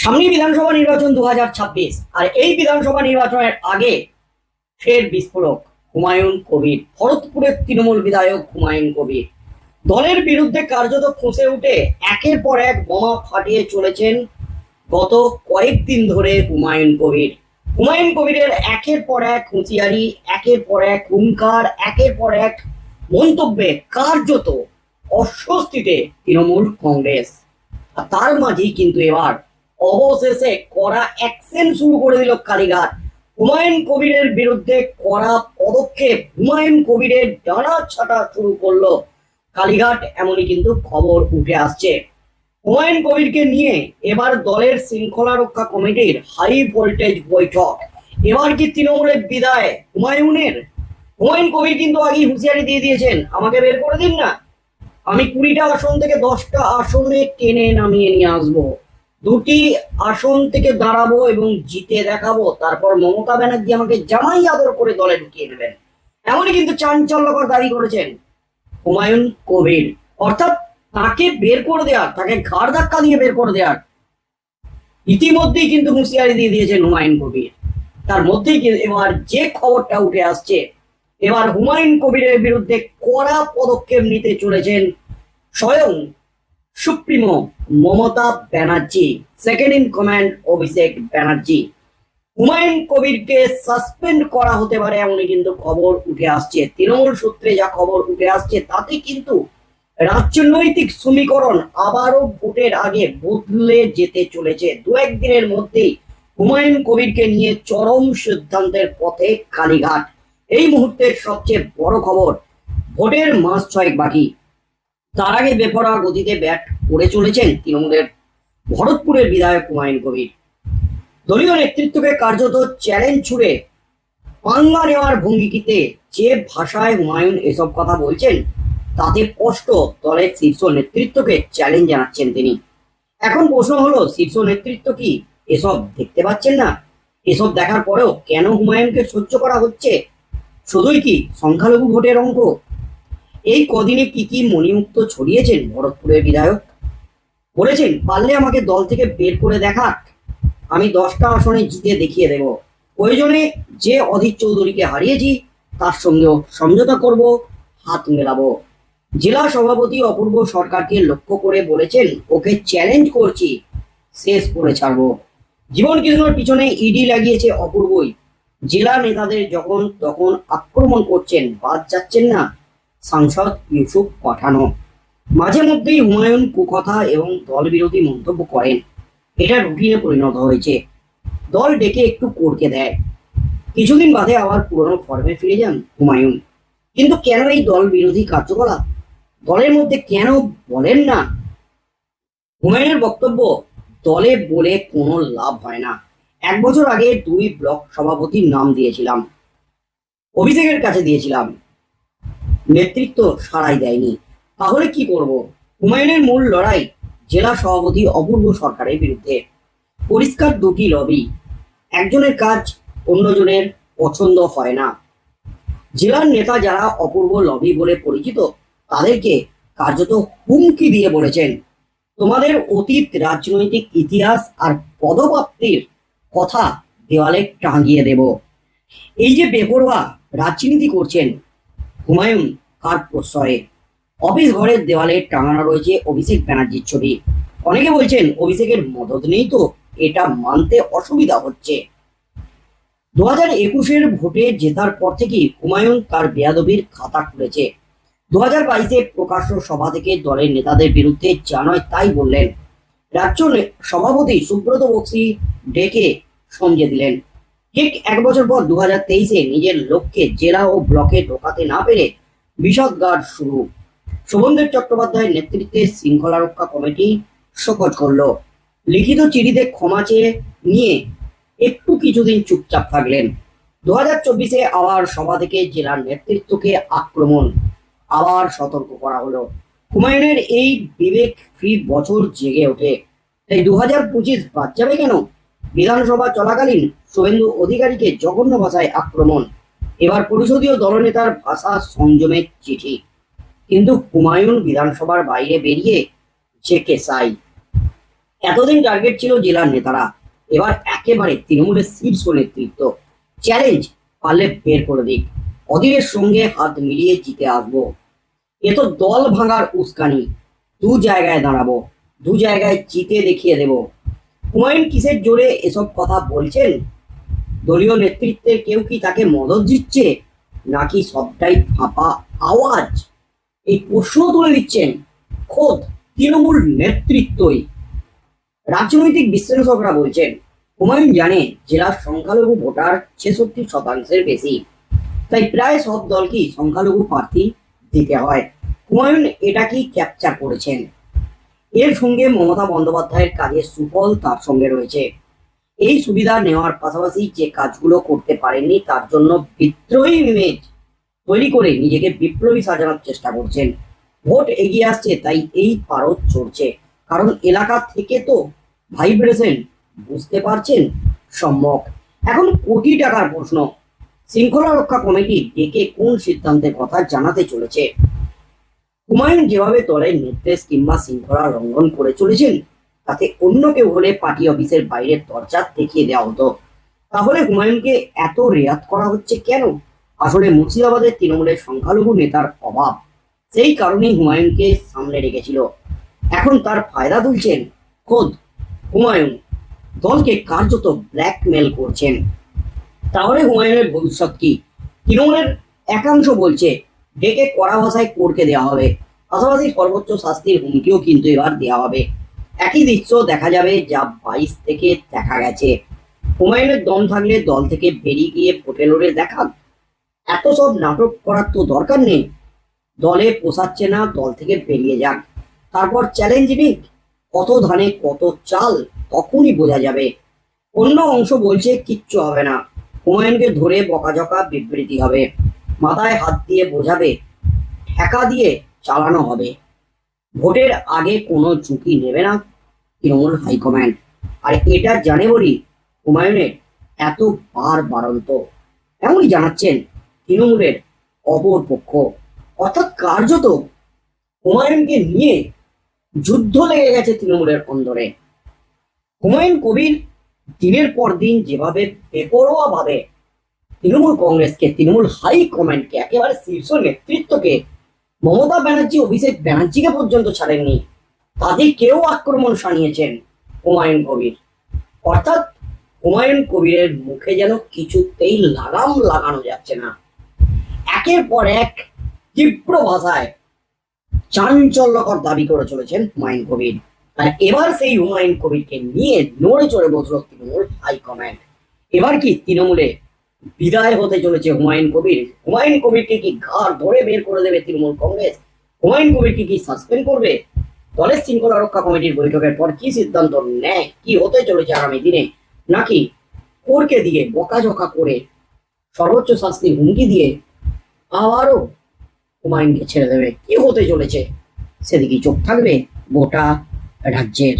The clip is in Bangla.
সামনে বিধানসভা নির্বাচন দু আর এই বিধানসভা নির্বাচনের আগে ফের বিস্ফোরক, হুমায়ুন কবির, ভরতপুরের তৃণমূল বিধায়ক হুমায়ুন কবির। দলের বিরুদ্ধে কার্যত ফুঁসে উঠে একের পর এক বোমা ফাটিয়ে চলেছেন গত কয়েকদিন ধরে হুমায়ুন কবির। হুমায়ুন কবিরের একের পর এক হুঁশিয়ারি, একের পর এক হুঙ্কার, একের পর এক মন্তব্যে কার্যত অস্বস্তিতে তৃণমূল কংগ্রেস। আর তার মাঝেই কিন্তু এবার অবশেষে কড়া অ্যাকশন শুরু করে দিল কালীঘাট হুমায়ুন কবিরের বিরুদ্ধে কড়া পদক্ষেপ হুমায়ুন কবিরের ডানা ছাটা শুরু করল। কালীঘাট এমনই কিন্তু খবর উঠে আসছে। হুমায়ুন কবিরকে নিয়ে এবার দলের শৃঙ্খলা রক্ষা কমিটির হাই ভোল্টেজ বৈঠক। এবার কি তৃণমূলের বিদায় হুমায়ুনের? হুমায়ুন কবির কিন্তু আগেই হুঁশিয়ারি দিয়ে দিয়েছেন, আমাকে বের করে দিন না। আমি কুড়িটা আসন থেকে দশটা আসনে টেনে নামিয়ে নিয়ে আসব। দুটি আসন থেকে দাঁড়াবো এবং জিতে দেখাবো, তারপর মমতা ব্যানার্জি আমাকে জামাই আদর করে দলে ঢুকিয়ে দেবেন। এমনই কিন্তু চাঞ্চল্যকর দাবি করেছেন হুমায়ুন কবির। অর্থাৎ তাকে বের করে দেওয়ার, তাকে ঘাড় ধাক্কা দিয়ে বের করে দেওয়ার ইতিমধ্যেই কিন্তু হুঁশিয়ারি দিয়ে দিয়েছেন হুমায়ুন কবির। তার মধ্যেই কিন্তু এবার যে খবরটা উঠে আসছে, এবার হুমায়ুন কবিরের বিরুদ্ধে কড়া পদক্ষেপ নিতে চলেছেন স্বয়ং supremo Mamata Banerjee second in command Abhishek Banerjee. Humayun কবিরকে suspend করা হতে পারে এমনই কিন্তু খবর উঠে আসছে। তৃণমূল সূত্রে যা খবর উঠে আসছে, তাতে কিন্তু রাজনৈতিক সমীকরণ আবারও ভোটের আগে বদলে যেতে চলেছে। দু একদিনের মধ্যেই হুমায়ুন কবিরকে নিয়ে চরম সিদ্ধান্তের পথে কালীঘাট। এই মুহূর্তের সবচেয়ে বড় খবর, ভোটের মাস ছয়েক বাকি। তার আগে বেপরোয়া গতিতে ব্যাট করে চলেছেন তৃণমূলের ভরতপুরের বিধায়ক হুমায়ুন কবির। দলীয় নেতৃত্বকে কার্যত চ্যালেঞ্জ ছুড়ে পাঙ্গা নেওয়ার ভঙ্গিতে যে ভাষায় হুমায়ুন এসব কথা বলছেন, তাতে স্পষ্ট দলের শীর্ষ নেতৃত্বকে চ্যালেঞ্জ জানাচ্ছেন তিনি। এখন প্রশ্ন হলো, শীর্ষ নেতৃত্ব কি এসব দেখতে পাচ্ছেন না? এসব দেখার পরেও কেন হুমায়ুনকে সহ্য করা হচ্ছে? শুধুই কি সংখ্যালঘু ভোটের অঙ্ক? এই কদিনে কি কি মণিমুক্ত ছড়িয়েছেন ভরতপুরের বিধায়ক? বলেছেন, পারলে আমাকে দল থেকে বের করে দেখাক। আমি দশটা আসনে জিতে দেখিয়ে দেব। প্রয়োজনে যে অধীর চৌধুরীকে হারিয়েছি, তার সঙ্গেও সমঝোতা করব, হাত মেলাবো। জেলা সভাপতি অপূর্ব সরকারকে লক্ষ্য করে বলেছেন, ওকে চ্যালেঞ্জ করছি, শেষ করে ছাড়বো। জীবন কৃষ্ণর পিছনে ইডি লাগিয়েছে অপূর্বই। জেলা নেতাদের যখন তখন আক্রমণ করছেন, বাদ যাচ্ছেন না। সাংসদ ইউসুফ পাঠানো। মাঝে মধ্যেই হুমায়ুন কুকথা এবং দল বিরোধী মন্তব্য করেন। এটা রুটিনে পরিণত হয়েছে। দল ডেকে একটু করকে দেয়। কিছুদিন বাদে আবার পুরনো ফর্মে ফিরে যান হুমায়ুন। কিন্তু কেন এই দল বিরোধী কার্যকলাপ? দলের মধ্যে কেন বলেন না? হুমায়ুনের বক্তব্য, দলে বলে কোনো লাভ হয় না। এক বছর আগে দুই ব্লক সভাপতির নাম দিয়েছিলাম। অভিষেকের কাছে দিয়েছিলাম। নেতৃত্ব সাড়াই দেয়নি। তাহলে কি করব? হুমায়ুনের মূল লড়াই জেলা সভাপতি অপূর্ব সরকারের বিরুদ্ধে। পরিষ্কার দুটি লবি। একজনের কাজ অন্যজনের পছন্দ হয় না। জেলার নেতা যারা অপূর্ব লবি বলে পরিচিত, তাদেরকে কার্যত হুমকি দিয়ে বলেছেন। তোমাদের অতীত রাজনৈতিক ইতিহাস আর পদপ্রাপ্তির কথা দেওয়ালে টাঙিয়ে দেব। এই যে বেপরোয়া রাজনীতি করছেন হুমায়ুন কার প্রশ্রয়ে অফিস ঘরের দেওয়ালে টাঙানো রয়েছে অভিষেক ব্যানার্জির ছবি। অনেকে বলছেন অভিষেকের মদত নেই তো, এটা মানতে অসুবিধা হচ্ছে। দু হাজার একুশের ভোটে জেতার পর থেকেই হুমায়ুন তার বেয়াদবির খাতা খুলেছে। দু হাজার বাইশে প্রকাশ্য সভা থেকে দলের নেতাদের বিরুদ্ধে যা তাই বললেন। রাজ্য সভাপতি সুব্রত বক্সি ডেকে সমঝে দিলেন। ঠিক এক বছর পর দু হাজার তেইশে নিজের লক্ষ্যে জেলা ও ব্লকে ঢোকাতে না পেরে বিষদগার শুরু। শোভনদেব চট্টোপাধ্যায়ের নেতৃত্বে শৃঙ্খলা রক্ষা কমিটি শোকজ করল। লিখিত চিঠিতে ক্ষমা চেয়ে নিয়ে একটু কিছুদিন চুপচাপ থাকলেন। দু হাজার চব্বিশে আবার সভা থেকে জেলার নেতৃত্বকে আক্রমণ। আবার সতর্ক করা হলো। হুমায়ুনের এই বিবেক ফ্রি বছর জেগে ওঠে। তাই দু হাজার পঁচিশ বাদ যাবে কেন? বিধানসভা চলাকালীন শুভেন্দু অধিকারীকে জঘন্য ভাষায় আক্রমণ। এবার পরিষদীয় দলনেতার ভাষা সংযমের চিঠি। কিন্তু হুমায়ুন বিধানসভার বাইরে বেরিয়ে জেকে সাই। এতদিন টার্গেট ছিল জেলার নেতারা। এবার একেবারে তৃণমূলের শীর্ষ নেতৃত্ব। চ্যালেঞ্জ পারলে বের করে দিক। অধীরের সঙ্গে হাত মিলিয়ে জিতে আসব। এ তো দল ভাঙার উস্কানি। দু জায়গায় দাঁড়াবো। দু জায়গায় জিতে দেখিয়ে দেব। হুমায়ুন কিসের জোরে এসব কথা বলছেন? দলীয় নেতৃত্বের কেউ কি তাকে মদত দিচ্ছে? নাকি সবটাই ফাঁপা আওয়াজ? এই প্রশ্ন তুলে দিচ্ছেন খোদ তৃণমূল নেতৃত্বই। রাজনৈতিক বিশ্লেষকরা বলছেন, হুমায়ুন জানে জেলার সংখ্যালঘু ভোটার ছেষট্টি শতাংশের বেশি। তাই প্রায় সব দলকেই সংখ্যালঘু প্রার্থী দিতে হয়। হুমায়ুন এটাকেই ক্যাপচার করেছেন? এর সঙ্গে মমতা বন্দ্যোপাধ্যায়ের কাজের সুফল তার সঙ্গে রয়েছে। এই সুবিধা নেওয়ার পাশাপাশি যে কাজগুলো করতে পারেননি, তার জন্য বিদ্রোহী ইমেজ তৈরি করে নিজেকে বিপ্লবী সাজানোর চেষ্টা করছেন। ভোট এগিয়ে আসছে, তাই এই পারদ চড়ছে কারণ এলাকা থেকে তো ভাইব্রেশন বুঝতে পারছেন সম্যক এখন কোটি টাকার প্রশ্ন। শৃঙ্খলা রক্ষা কমিটি ডেকে কোন সিদ্ধান্তের কথা জানাতে চলেছে? হুমায়ুন যেভাবে দলের নির্দেশ কিংবা শৃঙ্খলা লঙ্ঘন করে চলেছেন, তাতে অন্য কেউ হলে পার্টি অফিসের বাইরের দরজা দেখিয়ে দেওয়া হতো। তাহলে হুমায়ুনকে এত রেয়াত করা হচ্ছে কেন? আসলে মুর্শিদাবাদের তৃণমূলের সংখ্যালঘু নেতার অভাব, সেই কারণেই হুমায়ুনকে সামনে রেখেছিল। এখন তার ফায়দা তুলছেন খোদ হুমায়ুন। দলকে কার্যত ব্ল্যাকমেল করছেন। তাহলে হুমায়ুনের ভবিষ্যৎ কি? তৃণমূলের একাংশ বলছে ডেকে কড়া ভাষায় কোর্টকে দেওয়া হবে। পাশাপাশি সর্বোচ্চ শাস্তির হুমকিও কিন্তু এবার দেওয়া হবে। একই দৃশ্য দেখা যাবে যা বাইশ থেকে দেখা গেছে। হুমায়ুনের দম থাকলে দল থেকে বেরিয়ে গিয়ে ভোটে লড়ে দেখান। এত সব নাটক করার তো দরকার নেই। দলে পোষাচ্ছে না, দল থেকে বেরিয়ে যাক। তারপর চ্যালেঞ্জ নিক। কত ধানে কত চাল, তখনই বোঝা যাবে। অন্য অংশ বলছে কিচ্ছু হবে না। হুমায়ুনকে ধরে বকাঝকা বিবৃতি হবে। মাথায় হাত দিয়ে বোঝাবে, ঠেকা দিয়ে চালানো হবে। ভোটের আগে কোনো ঝুঁকি নেবে না তৃণমূল হাইকমান্ড। আর এটা জানে বলি হুমায়ুনের এত বার বারন্ত। এমনই জানাচ্ছেন তৃণমূলের অপর পক্ষ। অর্থাৎ কার্যত হুমায়ুনকে নিয়ে যুদ্ধ লেগে গেছে তৃণমূলের অন্দরে। হুমায়ুন কবির দিনের পর দিন যেভাবে বেপরোয়া ভাবে তৃণমূল কংগ্রেসকে, তৃণমূল হাই কমান্ডকে, একেবারে শীর্ষ নেতৃত্বকে মমতা ব্যানার্জি, অভিষেক ব্যানার্জিকে পর্যন্ত ছাড়েননি। তাদেরকেও আক্রমণ শানিয়েছেন হুমায়ুন কবির। অর্থাৎ হুমায়ুন কবিরের মুখে যেন কিছুতেই লাগাম লাগানো যাচ্ছে না। একের পর এক তীব্র ভাষায় চাঞ্চল্যকর দাবি করে চলেছেন হুমায়ুন কবির। আর এবার সেই হুমায়ুন কবিরকে নিয়ে নড়ে চড়ে বসল তৃণমূল হাইকমান্ড। এবার কি তৃণমূলে বিদায় হতে চলেছে হুমায়ুন কবির। হুমায়ুন কবিরকে কি ঘাড় ধরে বের করে দেবে তৃণমূল কংগ্রেস? হুমায়ুন কবিরকে কি সাসপেন্ড করবে? দলের শৃঙ্খলা রক্ষা কমিটির বৈঠকের পর কি সিদ্ধান্ত নেয়? কি হতে চলেছে আগামী দিনে? নাকি কোরকে দিয়ে বকাঝকা করে সর্বোচ্চ শাস্তির হুমকি দিয়ে আবারও হুমায়ুনকে ছেড়ে দেবে? কি হতে চলেছে? সেদিকে চোখ থাকবে গোটা রাজ্যের